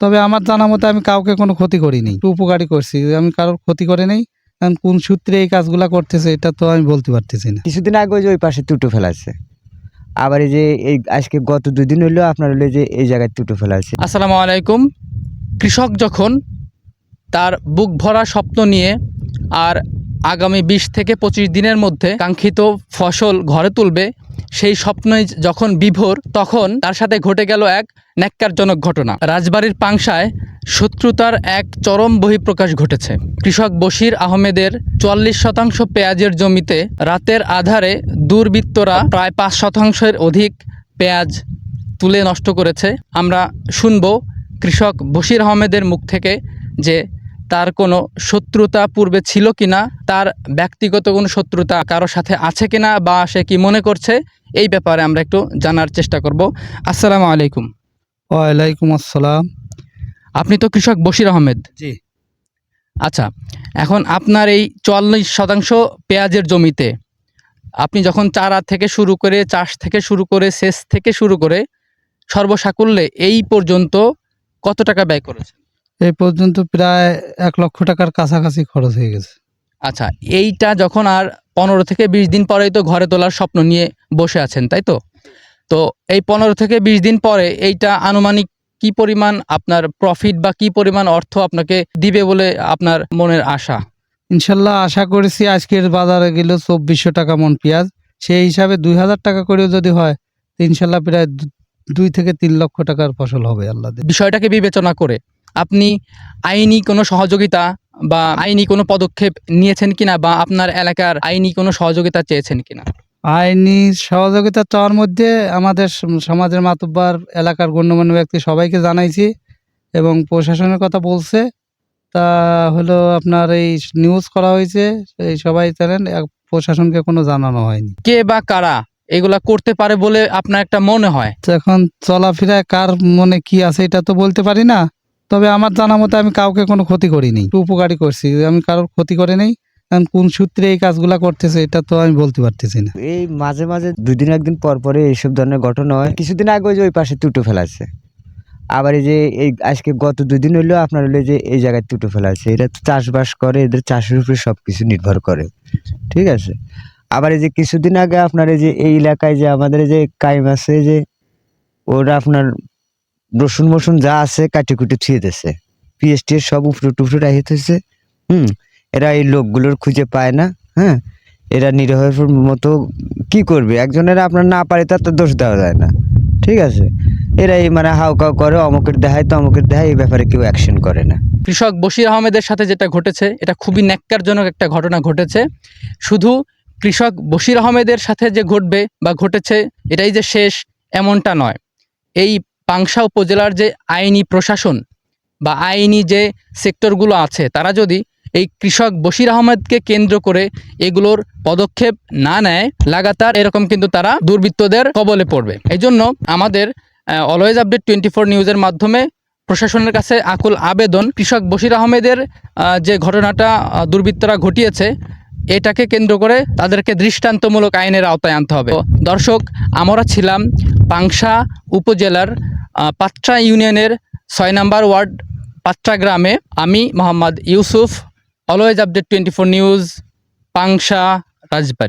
তবে আমার জানা মতে আমি কাউকে কোনো ক্ষতি করিনি উপকারী করছি। আমি কারোর ক্ষতি করে নেই কারণ কোন সূত্রে এই কাজগুলা করতেছে এটা তো আমি বলতে পারতেছি না। কিছুদিন আগে ওই যে ওই পাশে তুটো ফেলাছে আবার এই যে এই আজকে গত দুদিন হইল আপনার হলো যে এই জায়গায় তুটো ফেলাছে আসসালামু আলাইকুম। কৃষক যখন তার বুক ভরা স্বপ্ন নিয়ে আর আগামী বিশ থেকে পঁচিশ দিনের মধ্যে কাঙ্ক্ষিত ফসল ঘরে তুলবে সেই স্বপ্নই যখন বিভোর, তখন তার সাথে ঘটে গেল এক ন্যাক্কারজনক ঘটনা। রাজবাড়ির পাংশায় শত্রুতার এক চরম বহিঃপ্রকাশ ঘটেছে। কৃষক বশির আহমেদের চুয়াল্লিশ শতাংশ পেঁয়াজের জমিতে রাতের আধারে দুর্বৃত্তরা প্রায় পাঁচ শতাংশের অধিক পেঁয়াজ তুলে নষ্ট করেছে। আমরা শুনব কৃষক বশির আহমেদের মুখ থেকে যে তার কোনো শত্রুতা পূর্বে ছিল কিনা তার ব্যক্তিগত কোনো শত্রুতা কারোর সাথে আছে কিনা বা সে কি মনে করছে এই ব্যাপারে আমরা একটু জানার চেষ্টা করব। আসসালামু আলাইকুম। ওয়ালাইকুম আসসালাম। আপনি তো কৃষক বশির আহমেদ। জি। আচ্ছা এখন আপনার এই চুয়াল্লিশ শতাংশ পেঁয়াজের জমিতে আপনি যখন চারা থেকে শুরু করে চাষ থেকে শুরু করে সেচ থেকে শুরু করে সর্বসাকুল্যে এই পর্যন্ত কত টাকা ব্যয় করেছেন? এই পর্যন্ত প্রায় এক লক্ষ টাকার কাছাকাছি খরচ হয়ে গেছে। আচ্ছা এইটা যখন আর পনেরো থেকে বিশ দিন পরেই তো ঘরে তোলার স্বপ্ন নিয়ে বসে আছেন তাই তো? তো এই পনেরো থেকে বিশ দিন পরে এইটা আনুমানিক কি পরিমাণ আপনার প্রফিট বা কি পরিমাণ অর্থ আপনাকে দিবে বলে আপনার মনের আশা? ইনশাল্লাহ আশা করেছি আজকের বাজারে গেল চব্বিশশো টাকা মন পেঁয়াজ। সেই হিসাবে দুই হাজার টাকা করেও যদি হয় ইনশাল্লাহ প্রায় দুই থেকে তিন লক্ষ টাকার ফসল হবে আল্লাহ বিষয়টাকে বিবেচনা করে। আপনি আইনি কোনো সহযোগিতা বা আইনি কোনো পদক্ষেপ নিয়েছেন কিনা বা আপনার এলাকার আইনি কোনো সহযোগিতা চেয়েছেন কিনা? আইনি সহযোগিতা চাওয়ার মধ্যে আমাদের সমাজের মাতব্বার এলাকার গণ্যমান্য ব্যক্তি সবাইকে জানাইছি এবং প্রশাসনের কথা বলছে। তা হলো আপনার এই নিউজ করা হয়েছে এই সবাই জানেন প্রশাসনকে কোনো জানানো হয়নি। কে বা কারা এগুলা করতে পারে বলে আপনার একটা মনে হয়? এখন চলাফেরায় কার মনে কি আছে এটা তো বলতে পারি না। তবে আমার জানা মতে আমি কাউকে কোনো ক্ষতি করিনি উপকারী করছি। আমি কারোর ক্ষতি করে নেই কারণ কোন সূত্রে এই কাজগুলা করতেছে, এটা তো আমি বলতে পারতেছি না। এই মাঝে মাঝে দুই দিন একদিন পর পরে এইসব ধরনের ঘটনা হয়। কিছুদিন আগে যে ওই পাশে তুটো ফেলাছে আবার এই যে এই আজকে গত দুই দিন হইল আপনার হলো যে এই জায়গায় তুটো ফেলাছে এরা চাষবাস করে, এদের চাষের উপরে সব কিছু নির্ভর করে। ঠিক আছে? আবার এই যে কিছুদিন আগে আপনার এই যে এই এলাকায় যে আমাদের যে কাইম আছে যে, ওরা আপনার রসুন মসুন যা আছে কাটি কুটি থুয়ে দিছে পিএসটি সব উপরে টুপরে রাখি থইছে। হুম, এরা এই লোকগুলোর খুঁজে পায় না হ্যাঁ? এরা নিরহের মতো কি করবে? একজনের আপনার না পারে তার তো দোষ দেওয়া যায় না। ঠিক আছে? এরা এই মানে হাউকাউ করে, অমুকের দেহায় তো অমুকের দেহায় এই ব্যাপারে কেউ অ্যাকশন করে না। কৃষক বশির আহমেদের সাথে যেটা ঘটেছে, এটা খুবই ন্যাক্কারজনক একটা ঘটনা ঘটেছে। শুধু কৃষক বশির আহমেদের সাথে যে ঘটবে বা ঘটেছে, এটাই যে শেষ, এমনটা নয়। এই পাংশা উপজেলার যে আইনি প্রশাসন বা আইনি যে সেক্টরগুলো আছে, তারা যদি এই কৃষক বশির আহমেদকে কেন্দ্র করে এগুলোর পদক্ষেপ না নেয়, লাগাতার এরকম কিন্তু তারা দুর্বৃত্তদের কবলে পড়বে। এই জন্য আমাদের অলওয়েজ আপডেট টোয়েন্টি ফোর নিউজের মাধ্যমে প্রশাসনের কাছে আকুল আবেদন, কৃষক বশির আহমেদের যে ঘটনাটা দুর্বৃত্তরা ঘটিয়েছে, এটাকে কেন্দ্র করে তাদেরকে দৃষ্টান্তমূলক আইনের আওতায় আনতে হবে। দর্শক, আমরা ছিলাম পাংশা উপজেলার পাত্রা ইউনিয়নের ছয় নম্বর ওয়ার্ড পাত্রা গ্রামে আমি Mohammad Yusuf, always update twenty four news Pangsha Rajbari.